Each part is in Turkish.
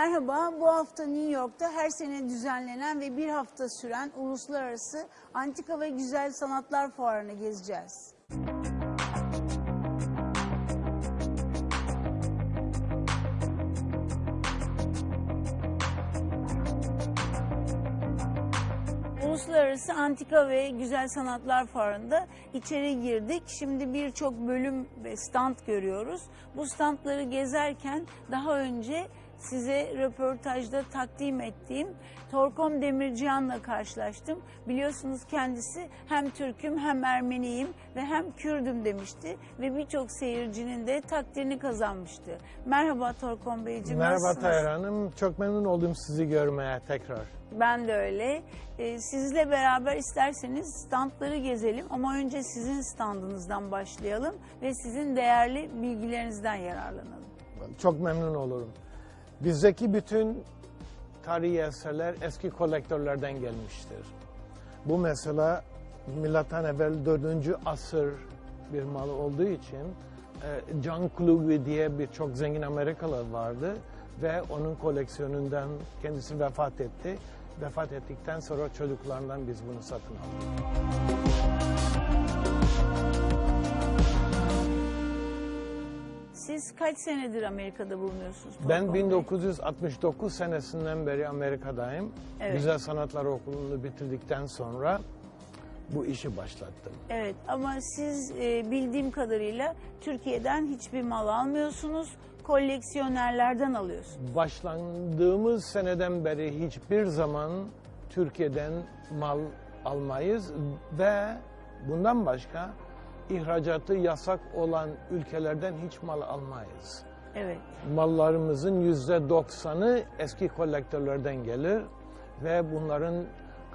Merhaba, bu hafta New York'ta her sene düzenlenen ve bir hafta süren Uluslararası Antika ve Güzel Sanatlar Fuarı'nı gezeceğiz. Uluslararası Antika ve Güzel Sanatlar Fuarı'nda içeri girdik. Şimdi birçok bölüm ve stand görüyoruz. Bu standları gezerken daha önce size röportajda takdim ettiğim Torkom Demircihan'la karşılaştım. Biliyorsunuz kendisi hem Türk'üm hem Ermeniyim ve hem Kürdüm demişti ve birçok seyircinin de takdirini kazanmıştı. Merhaba Torkom Beyciğim. Merhaba? Tayyar Hanım. Çok memnun oldum sizi görmeye tekrar. Ben de öyle. Ee, sizle beraber isterseniz standları gezelim ama önce sizin standınızdan başlayalım ve sizin değerli bilgilerinizden yararlanalım. Çok memnun olurum. Bizdeki bütün tarihi eserler eski kolektörlerden gelmiştir. Bu mesela milattan evvel 4. asır bir mal olduğu için e, John Kluge diye bir çok zengin Amerikalı vardı ve onun koleksiyonundan kendisi vefat etti. Vefat ettikten sonra çocuklarından biz bunu satın aldık. Siz kaç senedir Amerika'da bulunuyorsunuz? Ben Torkom Bey? 1969 senesinden beri Amerika'dayım. Evet. Güzel Sanatlar Okulu'nu bitirdikten sonra bu işi başlattım. Evet ama siz e, bildiğim kadarıyla Türkiye'den hiçbir mal almıyorsunuz. Koleksiyonerlerden alıyorsunuz. Başlandığımız seneden beri hiçbir zaman Türkiye'den mal almayız ve bundan başka ihracatı yasak olan ülkelerden hiç mal almayız. Evet. mallarımızın yüzde doksanı eski kolektörlerden gelir ve bunların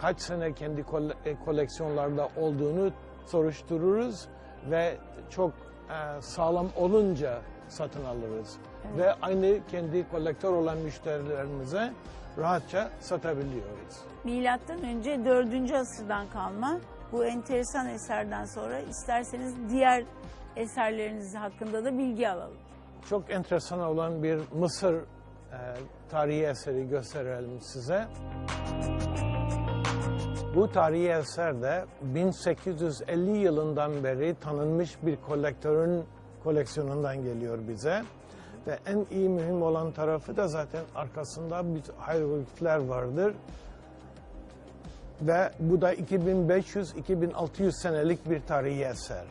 kaç sene kendi kole- e, koleksiyonlarda olduğunu soruştururuz ve çok e, sağlam olunca satın alırız. Ve aynı kendi kolektör olan müşterilerimize rahatça satabiliyoruz. Milattan önce 4. asırdan kalma bu enteresan eserden sonra isterseniz diğer eserleriniz hakkında da bilgi alalım. Çok enteresan olan bir Mısır e, tarihi eseri gösterelim size. Bu tarihi eser de 1850 yılından beri tanınmış bir kolektörün koleksiyonundan geliyor bize. Ve en iyi mühim olan tarafı da zaten arkasında bir hieroglifler vardır. Ve bu da 2500-2600 senelik bir tarihi eser.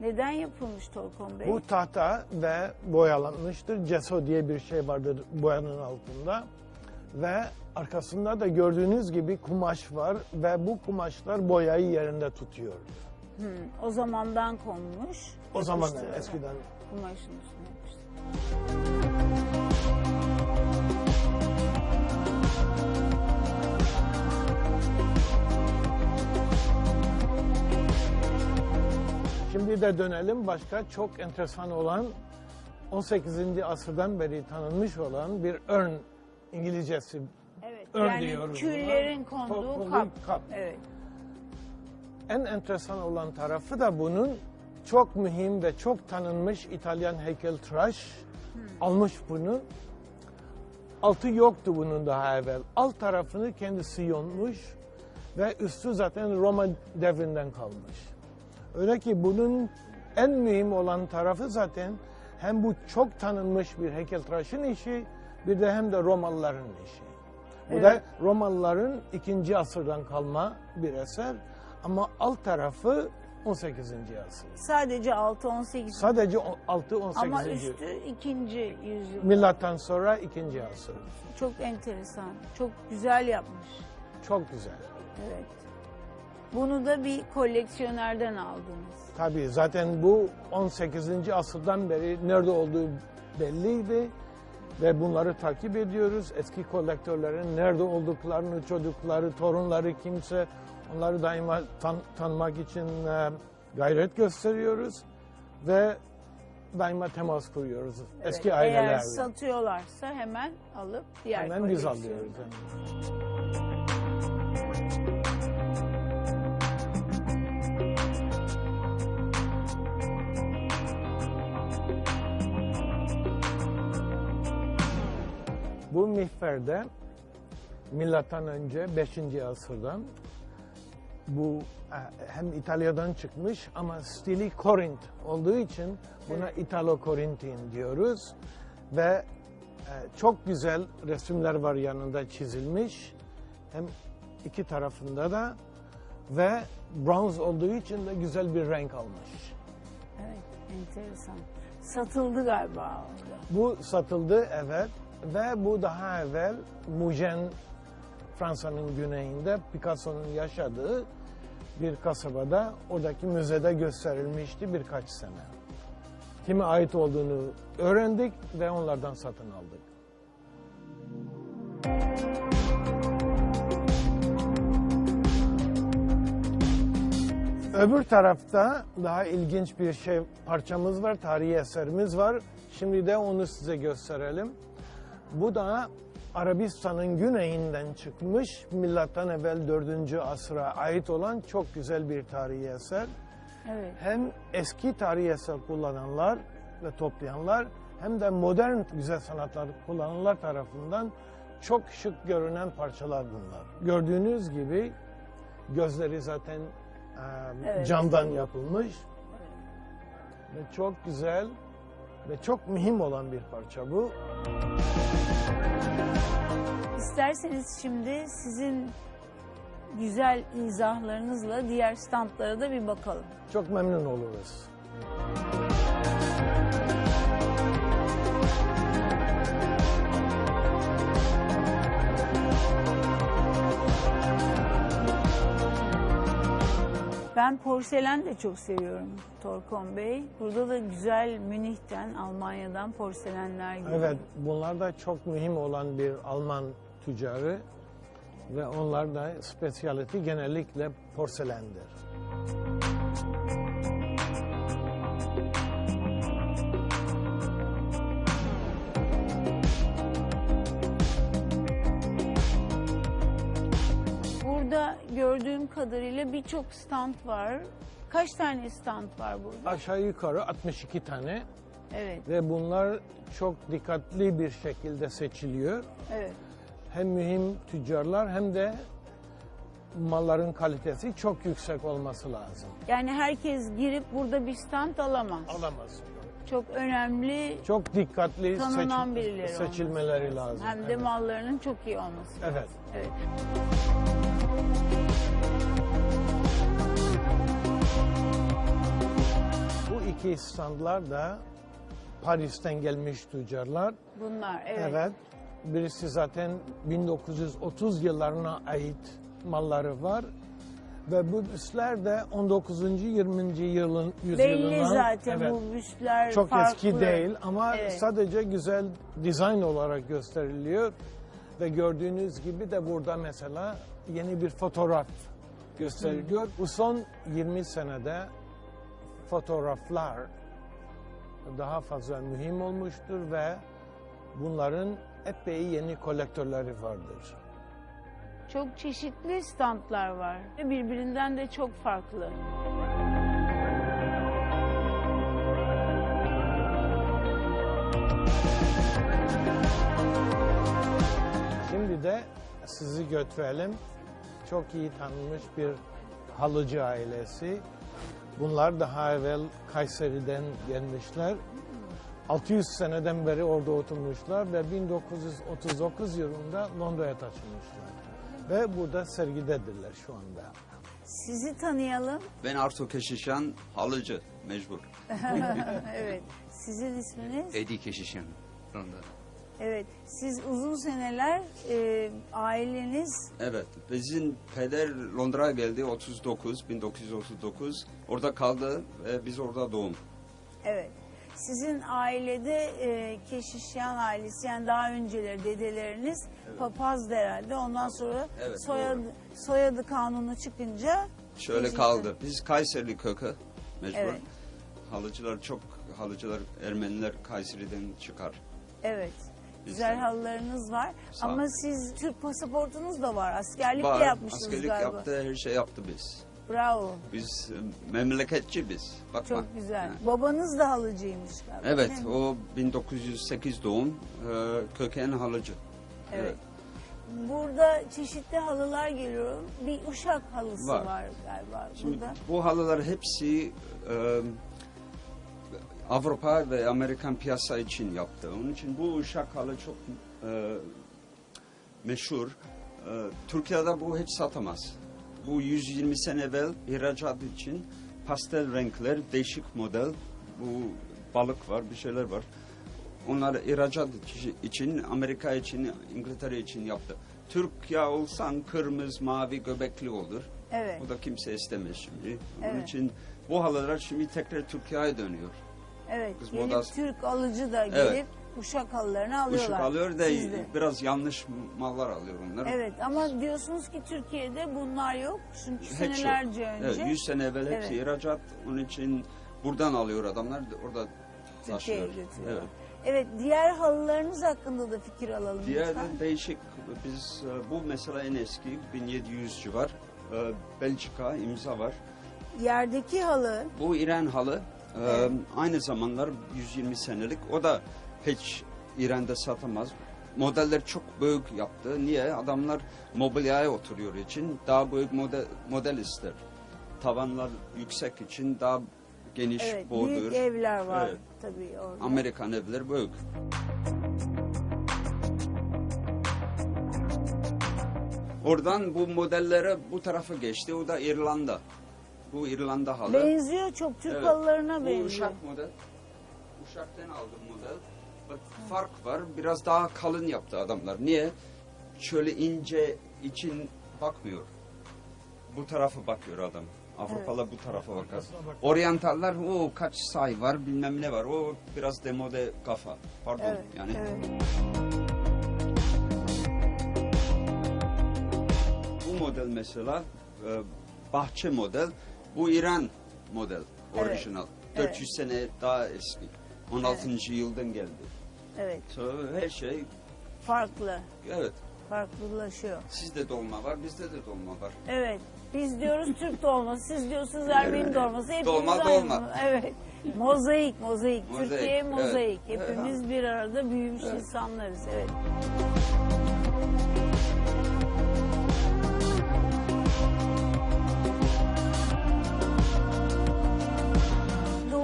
Neden yapılmış Torkom Bey? Bu tahta ve boyalanmıştır. Ceso diye bir şey vardır boyanın altında. Ve arkasında da gördüğünüz gibi kumaş var ve bu kumaşlar boyayı yerinde tutuyor. Hmm, o zamandan konmuş. O zaman eskiden Kumaşın üstüne yapıştırılıyor. Şimdi de dönelim başka çok enteresan olan 18. asırdan beri tanınmış olan bir örn İngilizcesi Evet. Ör yani diyoruz küllerin buna. konduğu kap. kap. Evet. En enteresan olan tarafı da bunun çok mühim ve çok tanınmış İtalyan heykeltıraş almış bunu. Altı yoktu bunun daha evvel. Alt tarafını kendisi yonmuş ve üstü zaten Roma devrinden kalmış. Öyle ki bunun en mühim olan tarafı zaten hem bu çok tanınmış bir heykeltıraşın işi bir de hem de Romalıların işi. Bu da Evet. Romalıların ikinci asırdan kalma bir eser ama alt tarafı 18. asır. Sadece 6-18 Sadece 6-18. ama üstü 2. yüzyıl. Milattan sonra ikinci asır. Çok enteresan. Çok güzel yapmış. Çok güzel. Evet. Bunu da bir koleksiyonerden aldınız. Tabii zaten bu 18. asırdan beri nerede olduğu belliydi ve bunları takip ediyoruz. Eski kolektörlerin nerede olduklarını, çocukları, torunları kimse onları daima tan- tanımak için e, gayret gösteriyoruz ve daima temas kuruyoruz eski Evet, Eğer ailelerle. satıyorlarsa hemen alıp diğer Hemen biz alıyoruz. Bu mihverde milattan önce 5. asırdan bu e, hem İtalya'dan çıkmış ama stili Korint olduğu için buna Italo-Korintin diyoruz ve e, çok güzel resimler var yanında çizilmiş hem iki tarafında da ve bronz olduğu için de güzel bir renk almış. Evet, enteresan. Satıldı galiba. Bu satıldı evet ve bu daha evvel Mujen Fransa'nın güneyinde Picasso'nun yaşadığı bir kasabada oradaki müzede gösterilmişti birkaç sene. Kime ait olduğunu öğrendik ve onlardan satın aldık. Öbür tarafta daha ilginç bir şey parçamız var, tarihi eserimiz var. Şimdi de onu size gösterelim. Bu da Arabistan'ın güneyinden çıkmış, milattan evvel 4. asra ait olan çok güzel bir tarihi eser. Evet. Hem eski tarihi eser kullananlar ve toplayanlar hem de modern güzel sanatlar kullananlar tarafından çok şık görünen parçalar bunlar. Gördüğünüz gibi gözleri zaten e, Evet. camdan yapılmış ve çok güzel ve çok mühim olan bir parça bu. İsterseniz şimdi sizin güzel izahlarınızla diğer standlara da bir bakalım. Çok memnun oluruz. Ben porselen de çok seviyorum Torkon Bey. Burada da güzel Münih'ten, Almanya'dan porselenler geliyor. Evet, bunlar da çok mühim olan bir Alman tüccarı ve onlar da spesiyaliti genellikle porselendir. Burada gördüğüm kadarıyla birçok stand var. Kaç tane stand var burada? Aşağı yukarı 62 tane Evet, ve bunlar çok dikkatli bir şekilde seçiliyor. evet. Hem mühim tüccarlar hem de malların kalitesi çok yüksek olması lazım. Yani herkes girip burada bir stand alamaz. Alamaz. Çok önemli Çok dikkatli tanınan birileri seçilmeleri lazım. Hem de Evet. mallarının çok iyi olması. Evet. Evet. Bu iki standlar da Paris'ten gelmiş tüccarlar. Bunlar evet. Evet. Birisi zaten 1930 yıllarına ait malları var. Ve bu büstler de 19. 20. yılın yüzyılından. Belli zaten evet, bu büstler çok farklı. eski değil ama Evet. sadece güzel dizayn olarak gösteriliyor. Ve gördüğünüz gibi de burada mesela yeni bir fotoğraf gösteriliyor. Bu son 20 senede fotoğraflar daha fazla mühim olmuştur ve bunların epey yeni kolektörleri vardır. Çok çeşitli standlar var. Ve Birbirinden de çok farklı. Şimdi de sizi götürelim. Çok iyi tanınmış bir halıcı ailesi. Bunlar daha evvel Kayseri'den gelmişler. 600 seneden beri orada oturmuşlar ve 1939 yılında Londra'ya taşınmışlar. Ve burada sergidedirler şu anda. Sizi tanıyalım. Ben Arto Keşişan, halıcı mecbur. evet. Sizin isminiz? Edi Keşişan. Londra. Evet. Siz uzun seneler e, aileniz Evet, bizim peder Londra'ya geldi 39, 1939. Orada kaldı ve biz orada doğum. evet. Sizin ailede e, Keşişyan ailesi yani daha önceleri dedeleriniz papazdı herhalde. Ondan sonra Evet, soyadı, soyadı kanunu çıkınca Şöyle Keşişyan- kaldı. Biz Kayserili kökü mecbur. Evet. Halıcılar çok, halıcılar Ermeniler Kayseri'den çıkar. Evet. Güzel halılarınız var. Sağ. Ama siz Türk pasaportunuz da var. Askerlik Var, de yapmışsınız askerlik galiba. yaptı, her şey yaptı biz. Bravo. Biz e, memleketçi biz. Bakma. Çok güzel. Ha. Babanız da halıcıymış galiba. Evet, o 1908 doğum, e, köken halıcı. Evet. Burada çeşitli halılar geliyor. Bir uşak halısı var, Var. galiba Şimdi burada. bu halılar hepsi e, Avrupa ve Amerikan piyasa için yaptı. Onun için bu uşak halı çok e, meşhur. E, Türkiye'de bu hiç satamaz. Bu 120 sene evvel ihracat için pastel renkler, değişik model. Bu balık var, bir şeyler var. Onlar ihracat için, Amerika için, İngiltere için yaptı. Türkiye olsan kırmızı, mavi, göbekli olur. Evet. Bu da kimse istemez şimdi. Onun Evet. için bu halılar şimdi tekrar Türkiye'ye dönüyor. Evet. Kız Gelip modası. Türk alıcı da gelip Evet. uşak halılarını alıyorlar. Işık alıyor da Siz de. biraz yanlış mallar alıyor onlar. Evet ama diyorsunuz ki Türkiye'de bunlar yok. Çünkü yok. senelerce önce Evet, 100 sene evvel hepsi Evet. ihracat. Onun için buradan alıyor adamlar orada Türkiye'ye taşıyor. götürüyor. Evet. Evet, diğer halılarınız hakkında da fikir alalım Diğer lütfen. de değişik biz e, bu mesela en eski 1700 civar. E, Belçika imza var. Yerdeki halı, Bu İran halı. E, Evet. Aynı zamanlar 120 senelik. O da hiç İran'da satamaz. Modeller çok büyük yaptı. Niye? Adamlar mobilyaya oturuyor için daha büyük model, model ister. Tavanlar yüksek için daha geniş evet, boğdur. büyük evler var Evet. tabii orada. Amerikan evler büyük. Oradan bu modellere bu tarafa geçti. O da İrlanda. Bu İrlanda halı. Benziyor çok Türk Evet. halılarına Bu benziyor. uşak model. Uşaktan aldım model. Bak fark var. Biraz daha kalın yaptı adamlar. Niye? Şöyle ince için bakmıyor. Bu tarafa bakıyor adam. Avrupalı bu tarafa bakar. Oryantaller o kaç say var bilmem ne var. O biraz demode kafa. Pardon Evet, yani. evet. Bu model mesela e, bahçe model. Bu İran model. Evet. Orijinal. Evet. 400 sene daha eski. 16. yıldan geldi. Evet, So, her şey farklı, evet. farklılaşıyor. Sizde dolma var, bizde de dolma var. Evet, biz diyoruz Türk dolması, siz diyorsunuz Ermeni Evet. dolması. Hepimiz Dolma, aynı. dolma. Evet, mozaik, mozaik. Mozaik, Türkiye mozaik. Evet. Hepimiz bir arada büyümüş insanlarız, evet.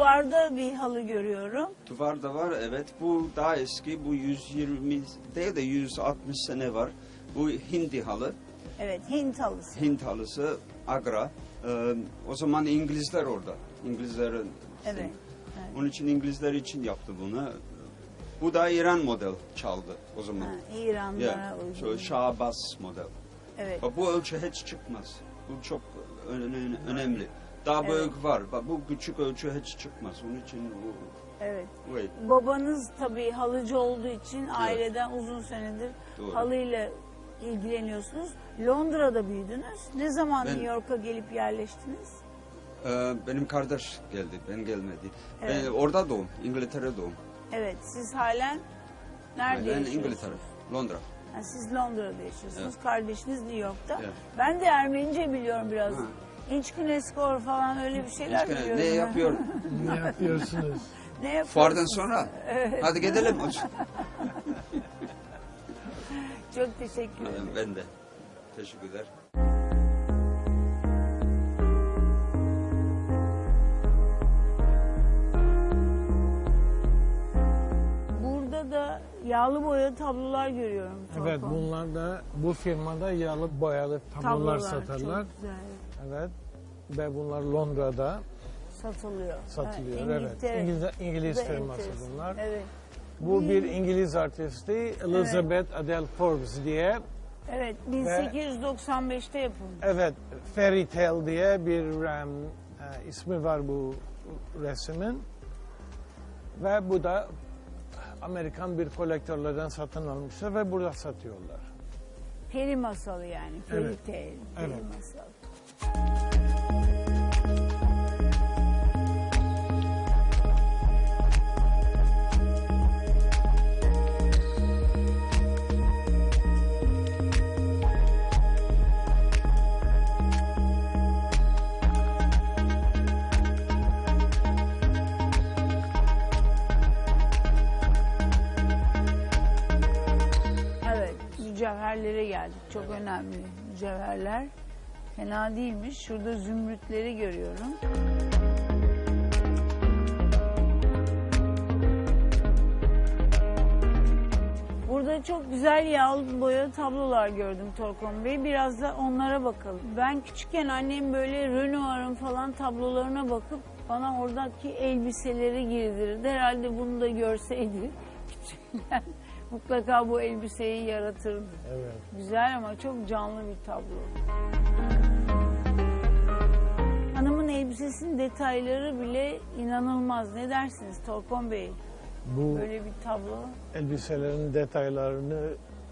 Duvarda bir halı görüyorum. Duvarda var evet. Bu daha eski. Bu 120 değil de 160 sene var. Bu hindi halı. Evet, Hint halısı. Hint halısı Agra. Ee, o zaman İngilizler orada. İngilizlerin Evet. evet. Onun için İngilizler için yaptı bunu. Bu da İran model çaldı o zaman. Ha, İranlara Yeah. uygun. So, Şahbaz model. Evet. Bak, bu ölçü hiç çıkmaz. Bu çok öne- önemli. Daha Evet. büyük var. Bak, bu küçük ölçü hiç çıkmaz. Onun için bu Evet. wait. Babanız tabii halıcı olduğu için aileden uzun senedir Doğru. halıyla ilgileniyorsunuz. Londra'da büyüdünüz. Ne zaman Ben- New York'a gelip yerleştiniz? Ee, benim kardeş geldi. Ben gelmedi. Evet. Ben orada doğum. İngiltere doğum. Evet, siz halen nerede ben yaşıyorsunuz? İngiltere. Londra. Ha, siz Londra'da yaşıyorsunuz. Evet. Kardeşiniz New York'ta. Evet. Ben de Ermenice biliyorum biraz. Ha. İnçkineskor falan öyle bir şeyler biliyorum. ne yapıyor? Ne yapıyorsunuz? ne yapıyorsunuz? Fuardan sonra. Hadi gidelim. Çok teşekkür ederim. ben de. Teşekkürler. Burada da yağlı boya tablolar görüyorum. Evet Tolga. bunlar da bu firmada yağlı boyalı tablolar satarlar. Çok güzel. Evet. Ve bunlar Londra'da Satılıyor. satılıyor. Ha, evet. İngiliz, İngiliz firması enteresan. bunlar. Evet. Bu bir İngiliz artisti Elizabeth Adele Forbes diye. Evet, 1895'te yapılmış. Evet, Fairy Tale diye bir um, e, ismi var bu resmin. Ve bu da Amerikan bir kolektörlerden satın almışlar ve burada satıyorlar. Peri masalı yani. Fairy Evet. tale, peri Evet. masalı. Mücevherlere geldik. Çok önemli mücevherler. Fena değilmiş. Şurada zümrütleri görüyorum. Burada çok güzel yağlı boyalı tablolar gördüm Torkom Bey. Biraz da onlara bakalım. Ben küçükken annem böyle Renoir'ın falan tablolarına bakıp bana oradaki elbiseleri giydirirdi. Herhalde bunu da görseydi küçükken mutlaka bu elbiseyi yaratırdı. Evet. Güzel ama çok canlı bir tablo. Hanımın elbisesinin detayları bile inanılmaz. Ne dersiniz Torkom Bey? Bu Böyle bir tablo. elbiselerin detaylarını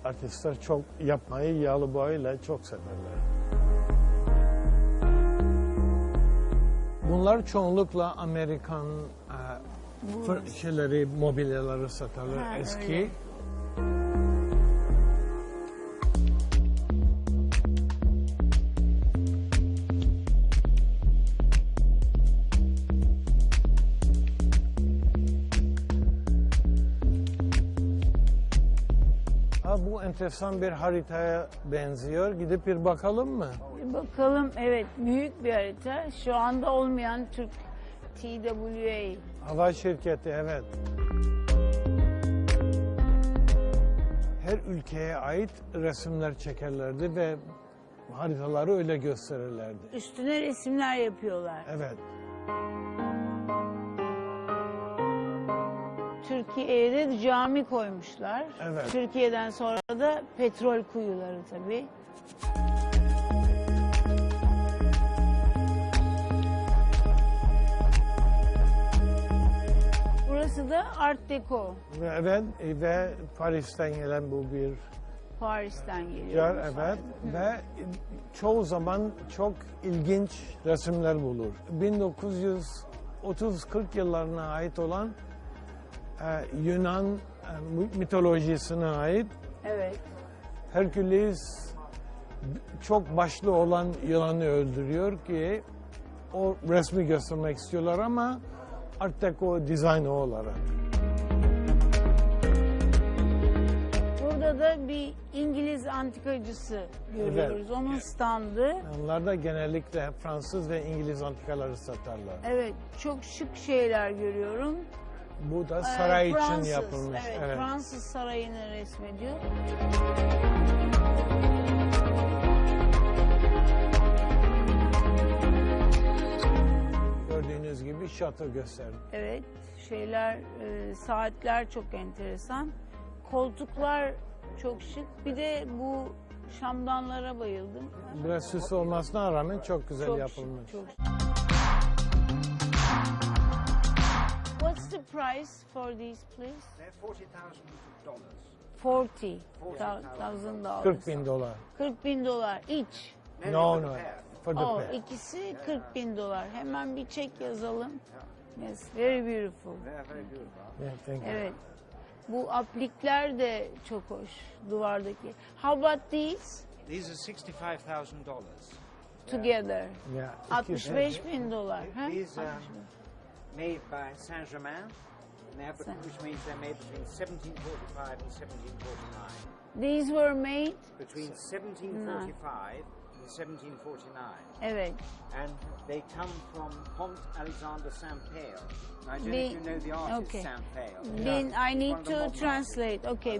artistler çok yapmayı yağlı boyayla çok severler. Bunlar çoğunlukla Amerikan e, fır- şeyleri, mobilyaları satarlar Ha, eski. öyle. Enteresan bir haritaya benziyor. Gidip bir bakalım mı? Bakalım evet büyük bir harita. Şu anda olmayan Türk TWA. Hava şirketi evet. Her ülkeye ait resimler çekerlerdi ve haritaları öyle gösterirlerdi. Üstüne resimler yapıyorlar. Evet. Türkiye'ye de cami koymuşlar. Evet. Türkiye'den sonra da petrol kuyuları tabii. Burası da Art Deco. Ve evet e, ve Paris'ten gelen bu bir Paris'ten geliyor. evet ve çoğu zaman çok ilginç resimler bulur. 1930-40 yıllarına ait olan e, Yunan e, mitolojisine ait Evet. Herküles çok başlı olan yılanı öldürüyor ki o resmi göstermek istiyorlar ama Art Deco dizaynı olarak. Burada da bir İngiliz antikacısı görüyoruz. Evet. Onun standı. Onlar da genellikle Fransız ve İngiliz antikaları satarlar. Evet, çok şık şeyler görüyorum. Bu da Ee, saray için Fransız, yapılmış. Evet, Evet. Fransız sarayını resmediyor. Gördüğünüz gibi şato gösterdi. Evet, şeyler, e, saatler çok enteresan. Koltuklar çok şık. Bir de bu şamdanlara bayıldım. Biraz süs olmasına rağmen çok güzel Çok yapılmış. şık, çok şık. Price for these, please? They're forty thousand dollars. 40 thousand dollars. 40 bin dolar. 40 bin dolar each. No no. For the Oh, pair. ikisi 40 bin dolar. Hemen bir çek yazalım. Yes, very beautiful. They're very beautiful. Yeah, thank you. Evet. Bu aplikler de çok hoş duvardaki. How about these These are sixty-five thousand dollars. together? Yeah, 65 bin dolar. Ha? These um, 65 bin. Made by Saint Germain, Saint- which means they're made between seventeen forty-five and seventeen forty-nine. These were made. Between seventeen forty-five and seventeen forty-nine, Evet. and they come from Comte Alexander Saint-Père. I don't know if you know the artist okay. Saint-Père. Bin, I need to translate. Okay.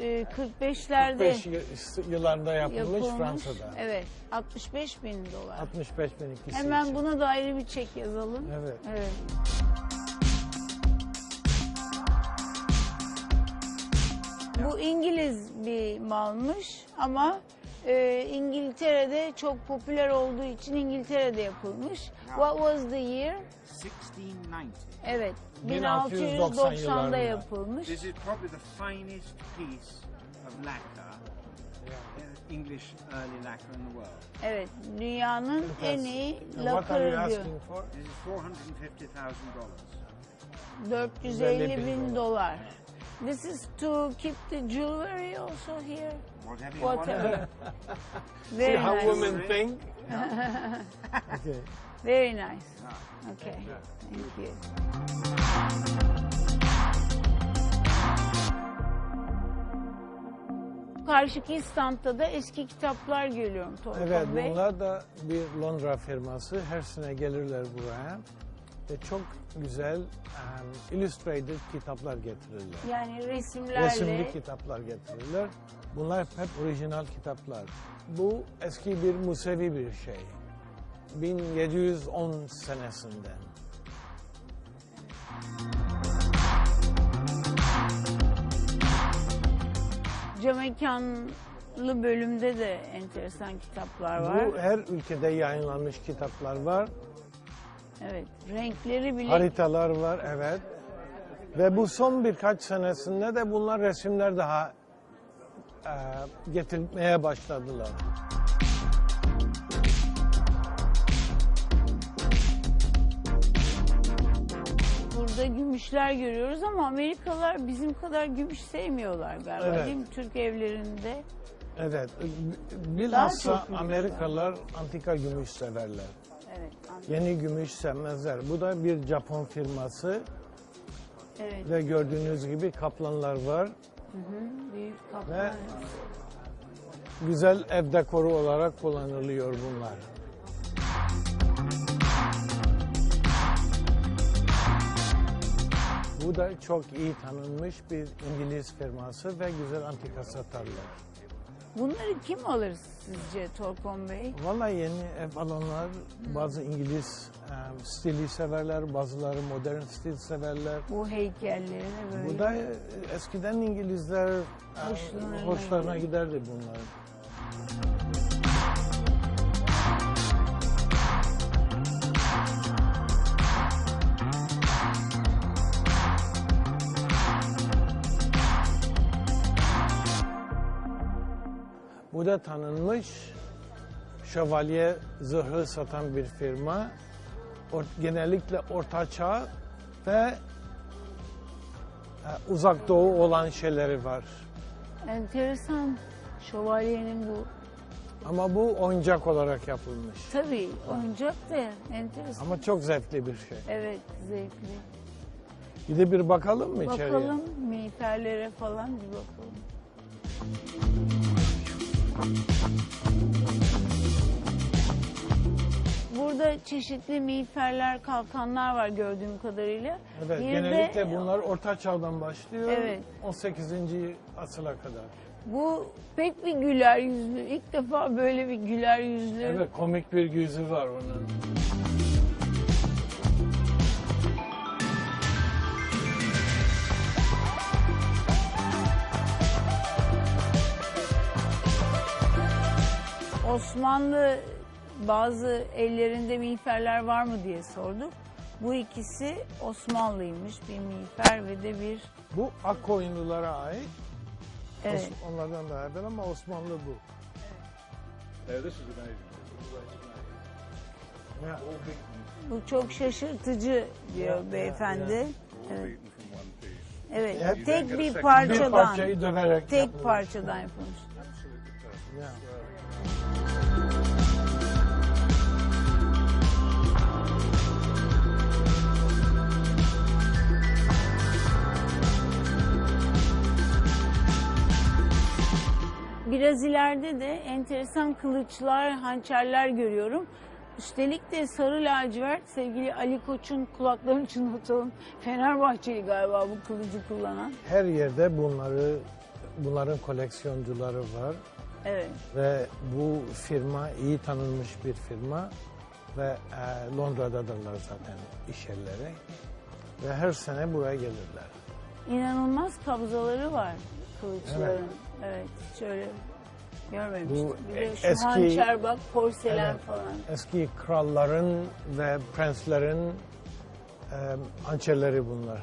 1745'lerde 5 yıllarda yapılmış, yapılmış. Fransa'da. Evet. 65 bin dolar. 65 bin ikisi Hemen için. buna da ayrı bir çek yazalım. Evet. Evet. Bu İngiliz bir malmış ama e, İngiltere'de çok popüler olduğu için İngiltere'de yapılmış. What was the year? 1690. Evet, 1690 1690'da yıllarında. yapılmış. This is probably the finest piece of lacquer, uh, English early lacquer in the world. Evet, dünyanın en iyi What are you lakırı diyor. This asking for? is four hundred and fifty thousand dollars. 450 bin dolar. This is to keep the jewelry also here. Whatever you want. Whatever. See Very how nice. women think? okay. Very nice. Okay. Thank you. karşıki standta da eski kitaplar görüyorum Torkan Evet, Bey. bunlar da bir Londra firması. Her sene gelirler buraya ve çok güzel um, illustrated kitaplar getirirler. Yani resimlerle. Resimli kitaplar getirirler. Bunlar hep orijinal kitaplar. Bu eski bir Musevi bir şey. 1710 senesinden. Cam mekanlı bölümde de enteresan kitaplar var. Bu her ülkede yayınlanmış kitaplar var. Evet. Renkleri bile Haritalar var, evet. Ve bu son birkaç senesinde de bunlar resimler daha e, getirmeye başladılar. Burada gümüşler görüyoruz ama Amerikalılar bizim kadar gümüş sevmiyorlar galiba Evet. değil mi? Türk evlerinde. Evet, bilhassa çok güzel. Amerikalılar antika gümüş severler. Evet. anladım. Yeni gümüş sevmezler. Bu da bir Japon firması Evet. ve gördüğünüz gibi kaplanlar var. Büyük kaplar. Ve güzel ev dekoru olarak kullanılıyor bunlar. Bu da çok iyi tanınmış bir İngiliz firması ve güzel antika satarlar. Bunları kim alır sizce Torkon Bey? Vallahi yeni ev alanlar bazı İngiliz e, stili severler, bazıları modern stil severler. Bu heykelleri böyle. Bu da eskiden İngilizler e, Hoşlarına hoşlarına giderdi bunlar. Bu da tanınmış şövalye zırhı satan bir firma. Or- genellikle Orta Çağ ve e, uzak doğu olan şeyleri var. Enteresan. Şövalyenin bu. Ama bu oyuncak olarak yapılmış. Tabii oyuncak da enteresan. Ama çok zevkli bir şey. Evet zevkli. Gidip bir bakalım mı içeriye? Bakalım miğferlere falan bir bakalım. Burada çeşitli miğferler, kalkanlar var gördüğüm kadarıyla. Evet, Bir genellikle de bunlar Orta Çağ'dan başlıyor. Evet. 18. asıla kadar. bu pek bir güler yüzlü. İlk defa böyle bir güler yüzlü. Evet, komik bir yüzü var onun. Osmanlı bazı ellerinde miğferler var mı diye sorduk. Bu ikisi Osmanlıymış. Bir miğfer ve de bir Bu Akkoyunlulara ait. evet. Os- Onlardan daha evvel ama Osmanlı bu. Yeah, this is amazing. Bu çok şaşırtıcı diyor Ya, beyefendi. All Evet. beaten from one piece. Evet. Tek bir bir parçadan. parçayı döverek Tek yapılmış. parçadan yapılmış. Absolutely Biraz ileride de enteresan kılıçlar, hançerler görüyorum. Üstelik de sarı lacivert sevgili Ali Koç'un kulaklarını çınlatalım. Fenerbahçeli galiba bu kılıcı kullanan. Her yerde bunları bunların koleksiyoncuları var Evet. ve bu firma iyi tanınmış bir firma ve e, Londra'dadırlar zaten iş yerleri ve her sene buraya gelirler. İnanılmaz kabzaları var kılıçların. Evet. Şöyle görmemiştim. Bu Bir de şu eski- hançer bak porselen Evet. falan. Eski kralların ve prenslerin e, hançerleri bunlar.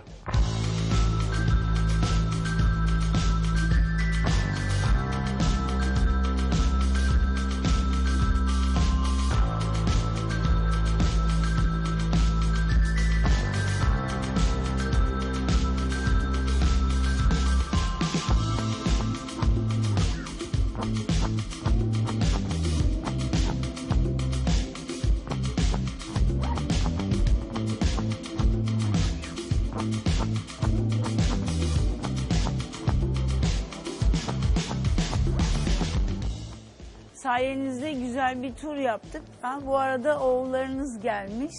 Sayenizde güzel bir tur yaptık. Ha, bu arada oğullarınız gelmiş.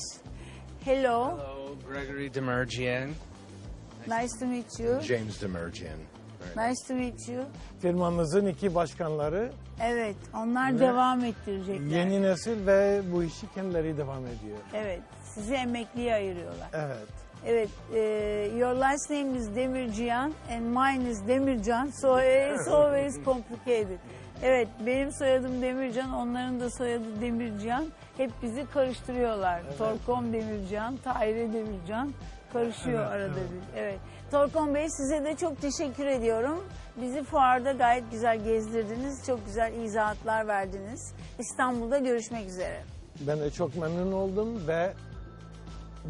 Hello. Hello, Gregory Demergian. Nice to meet you. James Demergian. Nice to meet you. Firmamızın iki başkanları Evet, onlar Ve devam ettirecekler. yeni nesil ve bu işi kendileri devam ediyor. Evet, sizi emekliye ayırıyorlar. Evet. Evet, e, your last name is Demircihan and mine is Demircan. So it's always complicated. Evet, benim soyadım Demircan, onların da soyadı Demircihan. Hep bizi karıştırıyorlar. Torkom Demircan, Tahire Demircan karışıyor Evet, arada evet. bir. Evet. Torkom Bey size de çok teşekkür ediyorum. Bizi fuarda gayet güzel gezdirdiniz. Çok güzel izahatlar verdiniz. İstanbul'da görüşmek üzere. Ben de çok memnun oldum ve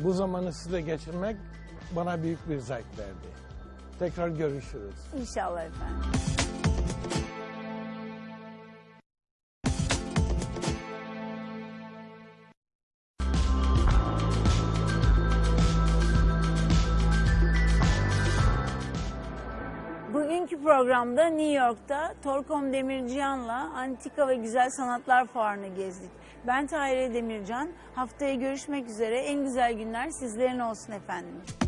bu zamanı size geçirmek bana büyük bir zevk verdi. Tekrar görüşürüz. İnşallah efendim. Programda New York'ta Torkom Demircihan'la Antika ve Güzel Sanatlar Fuarı'nı gezdik. Ben Tahire Demircan. Haftaya görüşmek üzere. En güzel günler sizlerin olsun efendim.